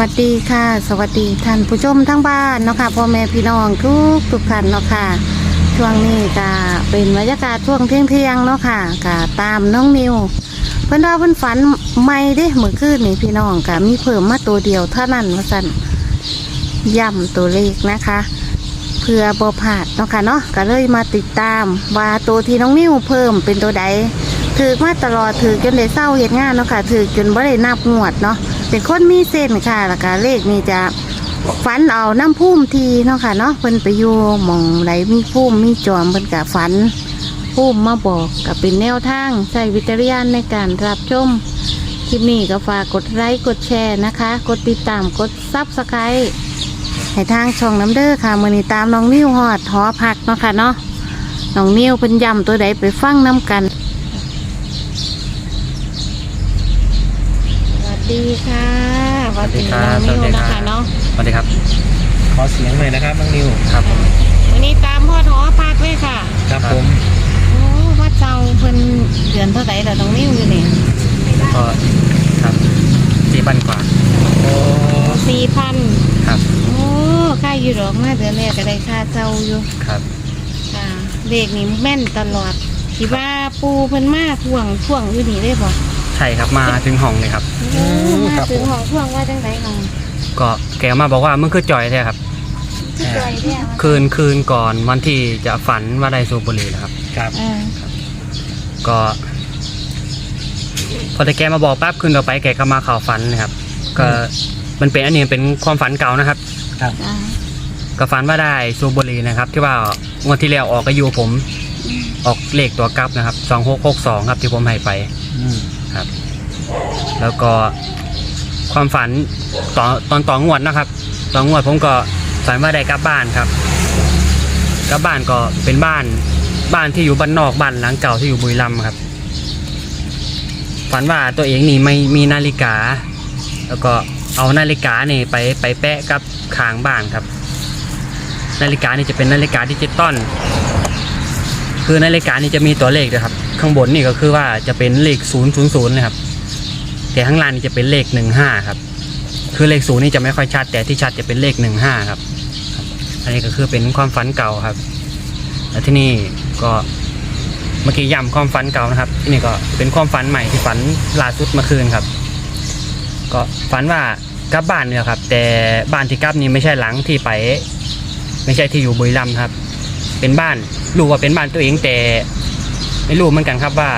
วัสดีค่ะ สวัสดีท่านผู้ชมทั้งบ้านเนาะค่ะพ่อแม่พี่น้องทุกทุกท่านเนาะค่ะ ช่วงนี้ก็เป็นบรรยากาศช่วงเที่ยงเที่ยงเนาะค่ะก็ตามน้องนิว เพิ่นว่าเพิ่นฝันไม่เด้เมื่อคืนนี่พี่น้องก็มีเพิ่มมาตัวเดียวเท่านั้นว่าสั่นย่ำตัวเลขนะคะ เพื่อบพลาดเนาะค่ะเนาะก็เลยมาติดตามว่าตัวที่น้องนิวเพิ่มเป็นตัวใดถือมาตลอดถือจนได้เศร้าเหตุงานเนาะค่ะถือจนบ่ได้นับงวดเนาะ เป็นคนมีเส้นค่ะแล้วก็เลขนี่จะฝันเอาน้ำพุ่มทีเนาะค่ะเนาะเพิ่นไปอยู่หมองไหนมีพุ่มมีจอมเพิ่นก็ฝันพุ่มมาบอกก็เป็นแนวทางใส่วิจารณญาณในการรับชมคลิปนี้ก็ฝากกดไลค์กดแชร์นะคะ กดติดตามกดซับสไครต์ให้ทางช่องน้ำเด้อค่ะมือนี้ตามน้องนิ้วหอดหอพักเนาะค่ะเนาะน้องนิ้วเป็นยำตัวใดไปฟังน้ำกันสวัส ดีค่ะสวัสดีน้องนิ้วนะคะเนาะสวัสดีครับ ขอเสียงหน่อยนะครับน้องนิวครับผมวันนี้ตามหอดหอพักเลยค่ะ ครับผมโอ้วัดเจ้าเพิ่นเดือนเท่าไหร่แล้วน้องนิ้วอยู่นี่ก็ครับสี่พันกว่าโอ้สี่พันครับโอ้ค่าอยู่ดอกมาเดือนแรกก็ได้ค่าเจ้าอยู่ครับค่ะเลขนี่แม่นตลอดคิดว่าปูเพิ่นมาท่วงท่วงอยู่นี่ได้บ่ใช่ครับมาถึงห้องเลยครับโอ้มาถึงห้องท่วงว่าจังไดของก็แกมาบอกว่ามึงคือจอยแท้ครับ ที่จอยเนี่ยคืนคืนก่อนวันที่จะฝันว่าได้สูบบุหรี่นะครับ ครับเออก็ พอแต่แกมาบอกปั๊บคืนต่อไปแกก็มาเข่าฝันนะครับ ก็มันเป็นอันนี้เป็นความฝันเก่านะครับครับ อ่าก็ฝันว่าได้สูบบุหรี่นะครับ ที่ว่างวดที่แล้วออกอายุผม ออกเลขตัวกลับนะครับสองหกหกสองครับที่ผมให้ไป อืม ครับ แล้วก็ความฝันตอนตอนต่องวดนะครับต่องวดผมก็ฝันว่าได้กลับบ้านครับกลับบ้านก็เป็นบ้านบ้านที่อยู่บ้านนอกบ้านหลังเก่าที่อยู่บุรีรัมย์ครับ ฝันว่าตัวเองนี่ไม่มีนาฬิกา แล้วก็เอานาฬิกานี่ไปไปแปะกับขางบ้านครับ นาฬิกานี่จะเป็นนาฬิกาดิจิตอล คือในาฬิการนี่จะมีตัวเลขด้วยครับ ข้างบนนี่ก็คือว่าจะเป็นเลขศูนย์ศูนย์นย์เลยครับ แต่ข้างล่างนี่จะเป็นเลขหนึ่งห้าครับ คือเลขศูนย์นี่จะไม่ค่อยชัด แต่ที่ชัดจะเป็นเลขหนึ่งห้าครับครับ อันนี้ก็คือเป็นความฝันเก่าครับ แล้วที่นี่ก็เมื่อกี้ย้ำความฝันเก่านะครับ ที่นี่ก็เป็นความฝันใหม่ที่ฝันล่าสุดเมื่อคืนครับ ก็ฝันว่ากลับบ้านเนี่ยครับ แต่บ้านที่กลับนี่ไม่ใช่หลังที่ไป ไม่ใช่ที่อยู่บุรีรัมย์ครับ เป็นบ้านรู้ว่าเป็นบ้านตัวเองแต่ไม่รู้เหมือนกันครับว่า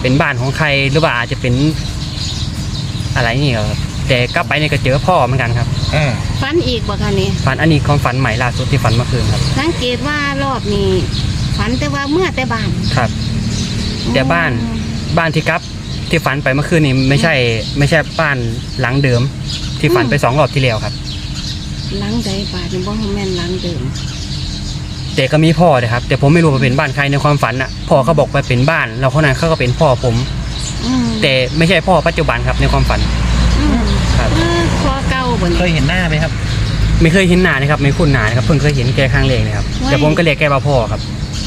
เป็นบ้านของใครหรือว่าอาจจะเป็นอะไรนี่ครับแต่กลับไปเนี่ยก็เจอพ่อเหมือนกันครับอ่าฟันอีกบ่คะนี่ฝันอันนี้ความฝันใหม่ล่าสุดที่ฝันเมื่อคืนครับสังเกตว่ารอบนี้ฝันแต่ว่าเมื่อแต่บ้านครับ แต่บ้าน บ้านที่กลับที่ฝันไปเมื่อคืนนี้ไม่ใช่ ไม่ใช่บ้านหลังเดิม ที่ฝันไปสองรอบที่แล้วครับ หลังใดบาดนี่บ่แม่นหลังเดิม แต่ก็มีพ่อเลยครับ แต่ผมไม่รู้ว่าเป็นบ้านใครในความฝันอะพ่อเขาบอกว่าเป็นบ้าน แล้วคนนั้นเขาก็เป็นพ่อผม อืมแต่ไม่ใช่พ่อปัจจุบันครับในความฝันอืมครับ เออพอเก่าบ่เคนี่ยเห็นหน้าไหมครับ ไม่เคยเห็นหน้านะครับไม่คุ้นหน้านะครับเพิ่งเคยเห็นแกครั้งแรกนะครับว้ายแต่ผมก็เรียกแกว่าพ่อครับ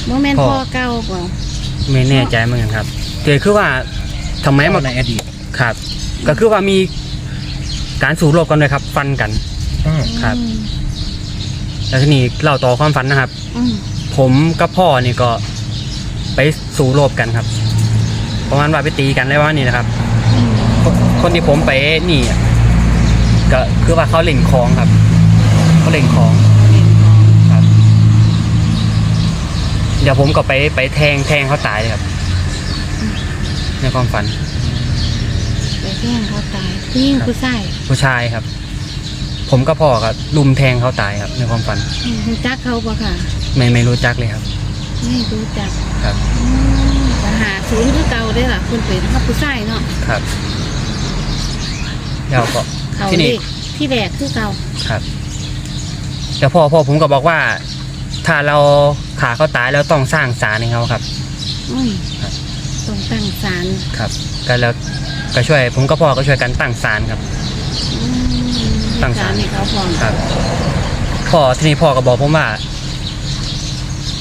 บ่แม่นพ่อพอเก่าบ่ไม่แน่ใจเหมือนกันครับแต่คือว่าทำไมมาในอดีตครับ ก็คือว่ามีการสู้รบกันเลยครับ ฟันกันอืมครับ แล้วทีนี้เล่าต่อความฝันนะครับ อืมผมกับพ่อนี่ก็ไปสู้รบกันครับประมาณว่าไปตีกันอะไรว่านี่นะครับ อืมคนคนที่ผมไปนี่อะก็คือว่าเขาเล่นของครับเขาเล่นของเล่นของครับเดี๋ยวผมก็ไปไปแทงแทงเขาตายเลยครับ ในความฝัน ไปแทงเขาตายผู้หญิงผู้ชายผู้ชายครับ ผมก็พ่อครับลุมแทงเขาตายครับในความฝันอืมรู้จักเขาบ่ค่ะ ไม่ไม่รู้จักเลยครับ ไม่รู้จักครับ อืมก็หาศูนย์คือเก่าเด้อล่ะคุณเป็นครับผู้ชายเนาะครับแล้วก็ เขาที่เลนี่ขที่แรกคือเก่าครับแต่พ่อพ่อผมก็บอกว่า ถ้าเราขาเขาตายแล้วต้องสร้างศาลให้เขาครับ อืมครับ ต้องตั้งศาลครับก็แล้วก็ช่วยผมกับพ่อก็ช่วยกันตั้งศาลครับอื มตั้งศาลให้เขาพร้อมครับพ่อที่นี่พ่อก็บอกผมว่า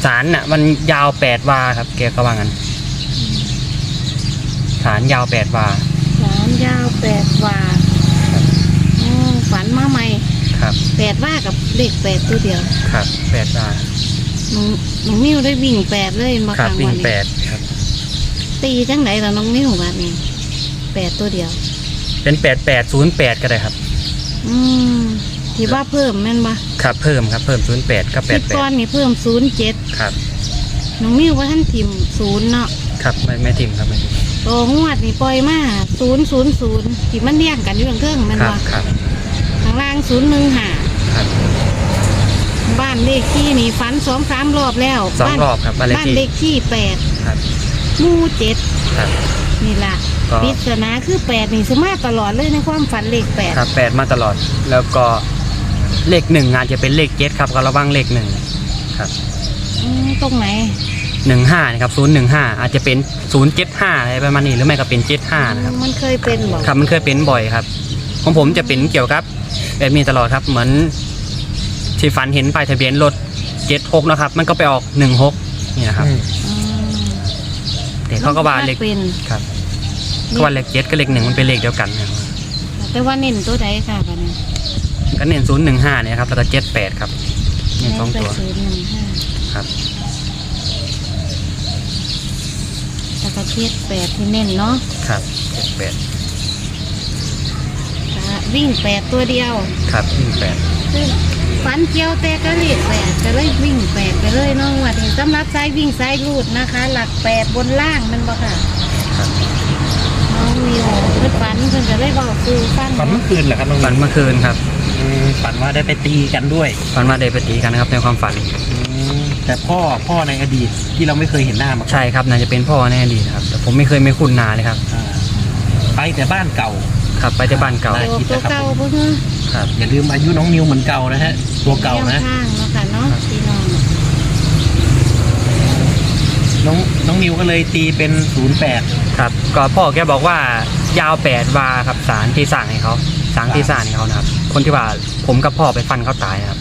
ศาลน่ะ มันยาวแปดวาครับ แกก็ว่างั้นศาลยาวแปดวาศาลยาวแปดวาครับฝันมาใหม่ครับแปดว่ากับเลขแปดตัวเดียว ครับแปดว่าน้องน้องนิ้วได้วิ่งแปดเลยมาครับกลางวิ่วังนแปนี้ดครับ ตีจังไหนล่ะน้องนิ้ววันนี้แปดตัวเดียว เป็นแปดแปดศูนย์แปดก็ได้ครับ อืมที่ว่าเพิ่มแม่นปะครับเพิ่มครับเพิ่มศูนย์แปดก็แปสิดบแปก้อดนนี่เพิ่มศูนย์เจ็ดครับน้องนิ้วว่าท่านทิมศูนย์เนาะครับไม่ไม่ทิมครับไม่ทิมโตงวดนี่ปล่อยมาศูนย์ศูนย์ศูนย์ที่มันเรียงกันอยู่เครื่องๆแม่นครับปะครับข้างล่างศูนย์หนึ่งหาครับบ้านเลขที่นี่ฝันสองสามรอบแล้วสองรอบครับบ้านเลขบ้านที่เลขที่แปดครับหมู่เจ็ดครับนี่ล่ะ ก็ปริศนาคือแปดนี่สมาตลอดเลยในความฝันเลขแปดครับแปดมาตลอด แล้วก็เลขหนึ่งอาจจะเป็นเลขเจ็ดครับก็ระวังเลขหนึ่งครับอืมตรงไหนหนึ่งห้านะครับศูนย์หนึ่งห้าอาจจะเป็นศูนย์เจ็ดห้าอะไรประมาณนี้หรือไม่ก็เป็นเจ็ดห้านะครับ มันเคยเป็นบอกครับมันเคยเป็นบ่อยครับของผมจะเป็นเกี่ยวกับ แบบนี้ตลอดครับเหมือนที่ฝันเห็นป้ายทะเบียนรถเจ็ดหกนะครับ มันก็ไปออกหนึ่งหกนี่นะครับอืมอืมแต่เขาก็ว่าเลขเป็นครับ ก็ว่าเลขเจ็ดกับเลขหนึ่งมันเป็นเลขเดียวกันนะครับแต่ว่าเน้นตัวใดค่ะบัดนี้ก็เน้นศูนย์หนึ่งห้าเนี่ยครับแล้วก็เจ็ดแปดครับเน้นสองตัว ศูนย์หนึ่งห้าครับแล้วก็เจ็ดแปดที่เน้นเนาะครับเจ็ดแปดก็วิ่งแปดตัวเดียว ครับยิ่งแปดคือฝันเกี่ยวแต่ก็เลขแปดก็เลยวิ่งแปดไปเลยเน้องวัดนี้สำหรับสายวิ่งสายรูดนะคะ หลักแปดบนล่างมันบ่ค่ะ ครับ น้องมิวเพิ่นฝันเพิ่นก็เลยบอกคือฟังฝันเมื่อคืนเหรอครับน้องฝันเมื่อคืนครับอืมฝันว่าได้ไปตีกันด้วยฝันว่าได้ไปตีกันนะครับในความฝัน อืมแต่พ่อพ่อในอดีตที่เราไม่เคยเห็นหน้ามาก่อน ใช่ครับน่าจะเป็นพ่อแน่ดีนะครับ แต่ผมไม่เคยไม่คุ้นหนาเลยครับ อ่าไปแต่บ้านเก่า ครับ ไปที่บ้านเก่าได้ตัวตัวเก่าเพิ่นเนาะครับ อย่าลืมอายุน้องนิวเหมือนเก่านะฮะ ตัวเก่านะ ข้างเนาะค่ะเนาะพี่น้อง น้องน้องนิวก็เลยตีเป็นศูนย์แปดครับก็พ่อแกบอกว่ายาวแปดวาครับสารที่สร้างให้เขาสางที่สร้างให้เขานะครับ คนที่ว่าผมกับพ่อไปฟันเขาตายนะครับ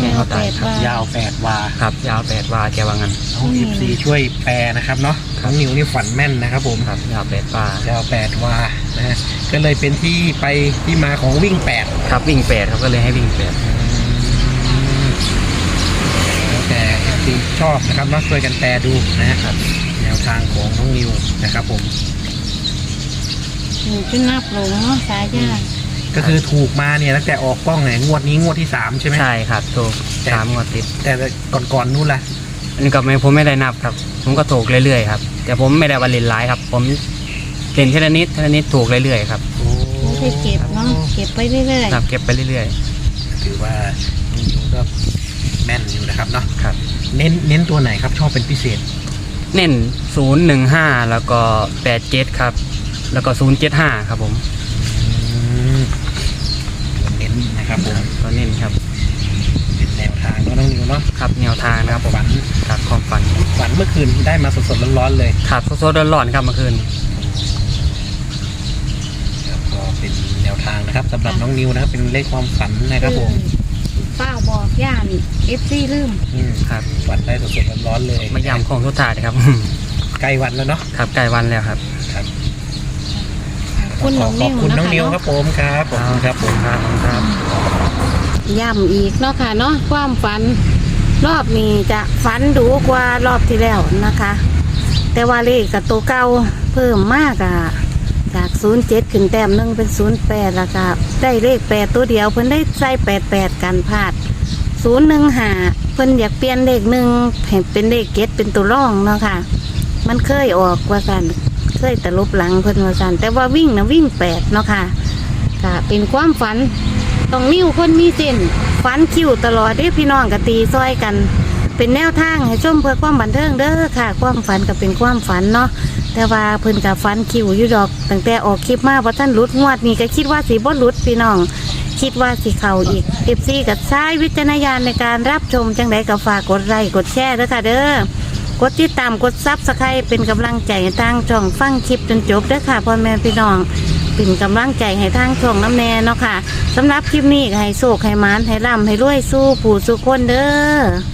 แกเขาตายครับ ยาวแปดวาครับ ยาวแปดวาแกว่างั้น น้องเอฟซีช่วยแปลนะครับเนาะครับน้องนิวนี่ฝันแม่นนะครับผม ครับ ยาวแปดวายาวแปดวานะฮะก็เลยเป็นที่ไปที่มาของวิ่งแปดครับวิ่งแปดครับก็เลยให้วิ่งแปดแล้วแต่เอ ฟซีชอบนะครับเนาะช่วยกันแปลดูนะฮะแนวทางของน้องนิวนะครับผมนี่เป็นนับหลงเนาะสายยาก็คือถูกมาเนี่ยตั้งแต่ออกกล้องเนี่ยงวดนี้งวดที่สามใช่ไหมใช่ครับถูกสามงวดติด แต่ก่อนๆนู่นล่ะอันนี้ก็ไม่ผมไม่ได้นับครับ ผมก็ถูกเรื่อยๆครับ แต่ผมไม่ได้ว่าเล่นร้ายครับ ผมเล่นเทละนิดเทละนิดถูกเรื่อยๆครับไม่ใช่เก็บเนาะเก็บไปเรื่อยนับเก็บไปเรื่อยถือว่าน้องนิวก็แม่นอยู่นะครับเนาะๆครับ เน้นเน้นตัวไหนครับชอบเป็นพิเศษ เน้นศูนย์หนึ่งห้าแล้วก็แปดเจ็ดครับ แล้วก็ศูนย์เจ็ดห้าครับผมอืมตัวเน้นนะครับผมก็เน้นครับเป็นแนวทางก็น้องนิวเนาะครับแนวทางนะครับผมฝันครับความฝันฝันเมื่อคืนได้มาสดๆร้อนๆเลย ครับโซดร้อนๆครับเมื่อคืนครับก็เป็นแนวทางนะครับสำหรับน้องนิวนะครับเป็นเลขความฝันๆนะครับผม เป้าบอกย่านเอฟซีลืมอืมครับฝันได้สดๆร้อนๆเลยมายำของทุกทายครับ ใกล้วันแล้วเนาะครับใกล้วันแล้วครับ ครับคุณขน้อองขนิอบวคุณนะน้องคะนิวครับผมครับขอบคุณครับผมครับครับย้ำอีกเนาะค่ะเนาะความฝัน รอบนี้จะฝันดูกว่ารอบที่แล้วนะคะ แต่ว่าเลขกับตัวเก่าเพิ่มมากอะ จาก07ขึ้นแต้มหนึ่งเป็น08แล้วก็ได้เลข8ตัวเดียวเพิ่นได้ใส่88กันพลาด015เพิ่นอยากเปลี่ยนเลขหนึ่งให้เป็นเลขเกตเป็นตัวร่องเนาะค่ะ มันเคยออกว่ากันเคยตลบหลังเพิ่นว่ากันแต่ว่าวิ่งนะวิ่ง8เนาะค่ะก็เป็นความฝันต้องนิ้วคนมีเส้นฝันคิวตลอดเด้พี่น้องกะตีซอยกัน เป็นแนวทางให้ชมเพื่อความบันเทิงเด้อค่ะ ความฝันก็เป็นความฝันเนาะแต่ว่าเพิ่นกับฝันคิวอยู่ดอก ตั้งแต่ออกคลิปมาว่าท่านหลุดงวดนี่ก็คิดว่าสีบ่หลุดพี่น้อง คิดว่าสิเข่าอีกเอฟซีกับใช้วิจารณญาณในการรับชมจังไดก็ฝากกดไลค์กดแชร์เด้อค่ะเด้อกดติดตามกดซับสไครต์เป็นกำลังใจให้ทางช่องฟังคลิปจนจบเด้อค่ะพ่อแม่พี่น้องเป็นกำลังใจให้ทางช่องน้ำแน่เนาะค่ะสำหรับคลิปนี้ให้โศกให้มานให้ร่ำให้รวยสู้ผู้สู้คนเด้อ